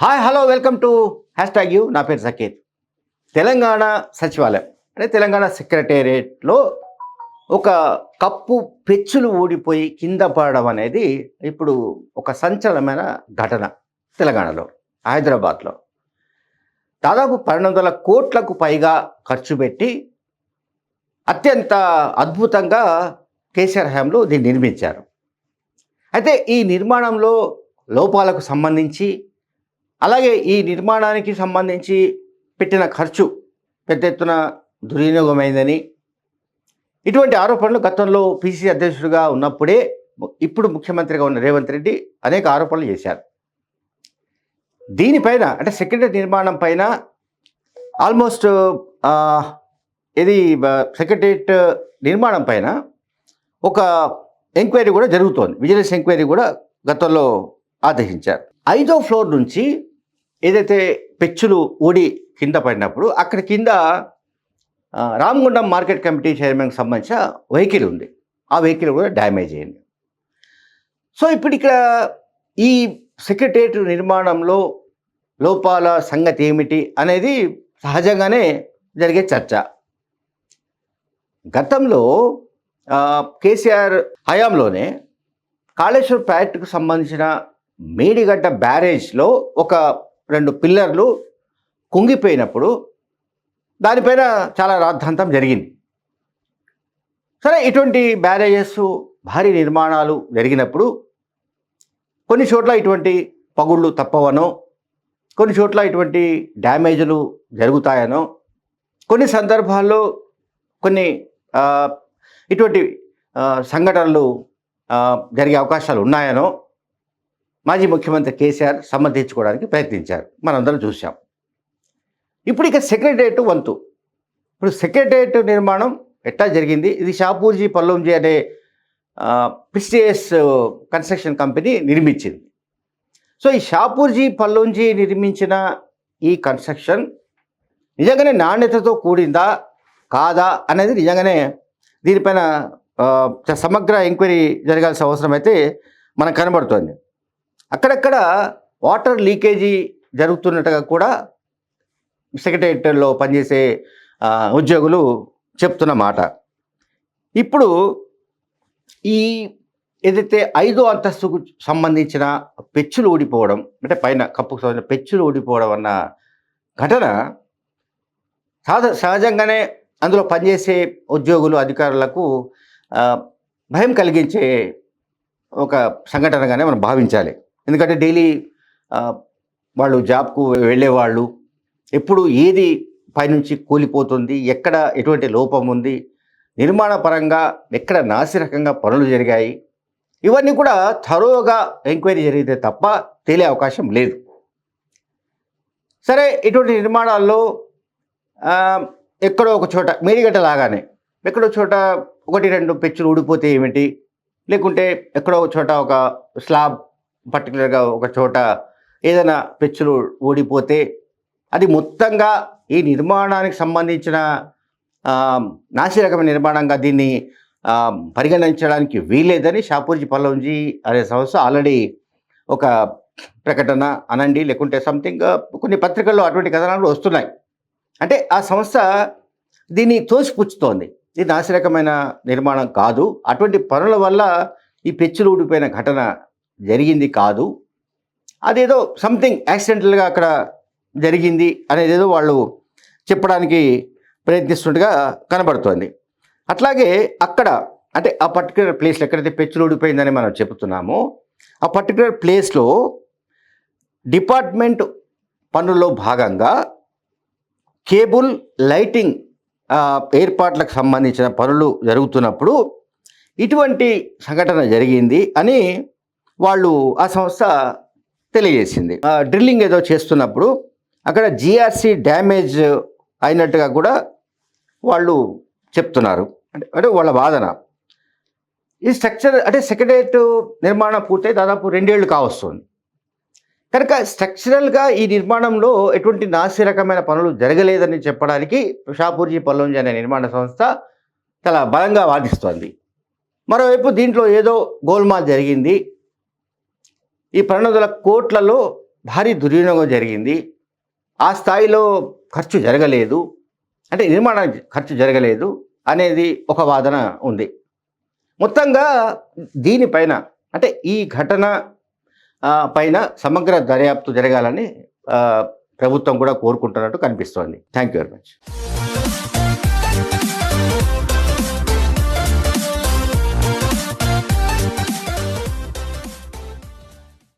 Hi hello welcome to hash tag you నా పేరు సకీర్ తెలంగాణ సచివాలయం. అంటే తెలంగాణ సెక్రటేరియట్లో ఒక కప్పు పెచ్చులు ఊడిపోయి కింద పడడం అనేది ఇప్పుడు ఒక సంచలనమైన ఘటన తెలంగాణలో హైదరాబాద్లో. దాదాపు పన్నెండు వందల కోట్లకు పైగా ఖర్చు పెట్టి అత్యంత అద్భుతంగా కేసీఆర్ హయాంలో దీన్ని నిర్మించారు. అయితే ఈ నిర్మాణంలో లోపాలకు సంబంధించి అలాగే ఈ నిర్మాణానికి సంబంధించి పెట్టిన ఖర్చు పెద్ద ఎత్తున దుర్వినియోగమైందని ఇటువంటి ఆరోపణలు గతంలో పిసిసి అధ్యక్షుడిగా ఉన్నప్పుడే ఇప్పుడు ముఖ్యమంత్రిగా ఉన్న రేవంత్ రెడ్డి అనేక ఆరోపణలు చేశారు. దీనిపైన అంటే సెక్రటరీ నిర్మాణం పైన ఆల్మోస్ట్ ఇది సెక్రటరియట్ నిర్మాణం పైన ఒక ఎంక్వైరీ కూడా జరుగుతోంది. విజిలెన్స్ ఎంక్వైరీ కూడా గతంలో ఆదేశించారు. ఐదో ఫ్లోర్ నుంచి ఏదైతే పెచ్చులు ఊడి కింద పడినప్పుడు అక్కడ కింద రామగుండం మార్కెట్ కమిటీ చైర్మన్కి సంబంధించిన వెహికల్ ఉంది. ఆ వెహికల్ కూడా డ్యామేజ్ అయింది. సో ఇప్పుడు ఇక్కడ ఈ సెక్రటేరియట్ నిర్మాణంలో లోపాల సంగతి ఏమిటి అనేది సహజంగానే జరిగే చర్చ. గతంలో కేసీఆర్ హయాంలోనే కాళేశ్వర్ ప్రాజెక్టుకు సంబంధించిన మేడిగడ్డ బ్యారేజ్లో ఒక రెండు పిల్లర్లు కుంగిపోయినప్పుడు దానిపైన చాలా రాద్ధాంతం జరిగింది. సరే ఇటువంటి బ్యారేజెస్ భారీ నిర్మాణాలు జరిగినప్పుడు కొన్ని చోట్ల ఇటువంటి పగుళ్ళు తప్పవనో కొన్ని చోట్ల ఇటువంటి డ్యామేజ్లు జరుగుతాయనో కొన్ని సందర్భాల్లో కొన్ని ఇటువంటి సంఘటనలు జరిగే అవకాశాలు ఉన్నాయనో మాజీ ముఖ్యమంత్రి కేసీఆర్ సమర్థించుకోవడానికి ప్రయత్నించారు. మనందరం చూసాం ఇప్పుడు ఇక సెక్రటరియట్ వంతు. ఇప్పుడు సెక్రటరియట్ నిర్మాణం ఎట్లా జరిగింది? ఇది షాపూర్జీ పల్లంజీ అనే ప్రిస్టియస్ కన్స్ట్రక్షన్ కంపెనీ నిర్మించింది. సో ఈ షాపూర్జీ పల్లంజీ నిర్మించిన ఈ కన్స్ట్రక్షన్ నిజంగానే నాణ్యతతో కూడిందా? కాదా? అనేది నిజంగానే దీనిపైన సమగ్ర ఎంక్వైరీ జరగాల్సిన అవసరం అయితే మనకు కనబడుతోంది. అక్కడక్కడ వాటర్ లీకేజీ జరుగుతున్నట్టుగా కూడా సెక్రటేరియట్లో పనిచేసే ఉద్యోగులు చెప్తున్న మాట. ఇప్పుడు ఈ ఏదైతే ఐదో అంతస్తుకు సంబంధించిన పెచ్చులు ఊడిపోవడం అంటే పైన కప్పుకు సంబంధించిన పెచ్చులు ఊడిపోవడం అన్న ఘటన సహజ సహజంగానే అందులో పనిచేసే ఉద్యోగులు అధికారులకు భయం కలిగించే ఒక సంఘటనగానే మనం భావించాలి. ఎందుకంటే డైలీ వాళ్ళు జాబ్కు వెళ్ళేవాళ్ళు. ఎప్పుడు ఏది పైనుంచి కూలిపోతుంది ఎక్కడ ఎటువంటి లోపం ఉంది నిర్మాణ పరంగా ఎక్కడ నాసిరకంగా పనులు జరిగాయి ఇవన్నీ కూడా థరోగా ఎంక్వైరీ జరిగితే తప్ప తేలే అవకాశం లేదు. సరే ఇటువంటి నిర్మాణాల్లో ఎక్కడో ఒక చోట మేడిగడ్డ లాగానే ఎక్కడో చోట ఒకటి రెండు పెచ్చులు ఊడిపోతే ఏమిటి? లేకుంటే ఎక్కడో ఒక చోట ఒక స్లాబ్ పర్టికులర్గా ఒక చోట ఏదైనా పెచ్చులు ఊడిపోతే అది మొత్తంగా ఈ నిర్మాణానికి సంబంధించిన నాసిరకమైన నిర్మాణంగా దీన్ని పరిగణించడానికి వీల్లేదని షాపూర్జీ పల్లవంజీ అనే సంస్థ ఆల్రెడీ ఒక ప్రకటన అనండి. లేకుంటే సంథింగ్ కొన్ని పత్రికల్లో అటువంటి కథనాలు వస్తున్నాయి. అంటే ఆ సంస్థ దీన్ని తోసిపుచ్చుతోంది. ఇది నాసిరకమైన నిర్మాణం కాదు. అటువంటి పనుల వల్ల ఈ పెచ్చులు ఊడిపోయిన ఘటన జరిగింది కాదు. అదేదో సంథింగ్ యాక్సిడెంటల్గా అక్కడ జరిగింది అనేది ఏదో వాళ్ళు చెప్పడానికి ప్రయత్నిస్తుండగా కనబడుతోంది. అట్లాగే అక్కడ అంటే ఆ పర్టికులర్ ప్లేస్లో ఎక్కడైతే పెచ్చులు ఊడిపోయిందని మనం చెబుతున్నామో ఆ పర్టికులర్ ప్లేస్లో డిపార్ట్మెంట్ పనుల్లో భాగంగా కేబుల్ లైటింగ్ ఏర్పాట్లకు సంబంధించిన పనులు జరుగుతున్నప్పుడు ఇటువంటి సంఘటన జరిగింది అని వాళ్ళు ఆ సంస్థ తెలియజేసింది. ఆ, డ్రిల్లింగ్ ఏదో చేస్తున్నప్పుడు అక్కడ జిఆర్సి డ్యామేజ్ అయినట్టుగా కూడా వాళ్ళు చెప్తున్నారు. అంటే అంటే వాళ్ళ వాదన. ఈ స్ట్రక్చర్ అంటే సెక్రటరియట్ నిర్మాణం పూర్తయి దాదాపు రెండేళ్ళు కావస్తుంది. కనుక స్ట్రక్చరల్గా ఈ నిర్మాణంలో ఎటువంటి నాసి రకమైన పనులు జరగలేదని చెప్పడానికి షాపూర్జీ పల్లంజీ అనే నిర్మాణ సంస్థ చాలా బలంగా వాదిస్తోంది. మరోవైపు దీంట్లో ఏదో గోల్మాల్ జరిగింది. ఈ పన్నెండు కోట్లలో భారీ దుర్వినియోగం జరిగింది. ఆ స్థాయిలో ఖర్చు జరగలేదు. అంటే నిర్మాణానికి ఖర్చు జరగలేదు అనేది ఒక వాదన ఉంది. మొత్తంగా దీనిపైన అంటే ఈ ఘటన పైన సమగ్ర దర్యాప్తు జరగాలని ప్రభుత్వం కూడా కోరుకుంటున్నట్టు కనిపిస్తోంది. Thank you very much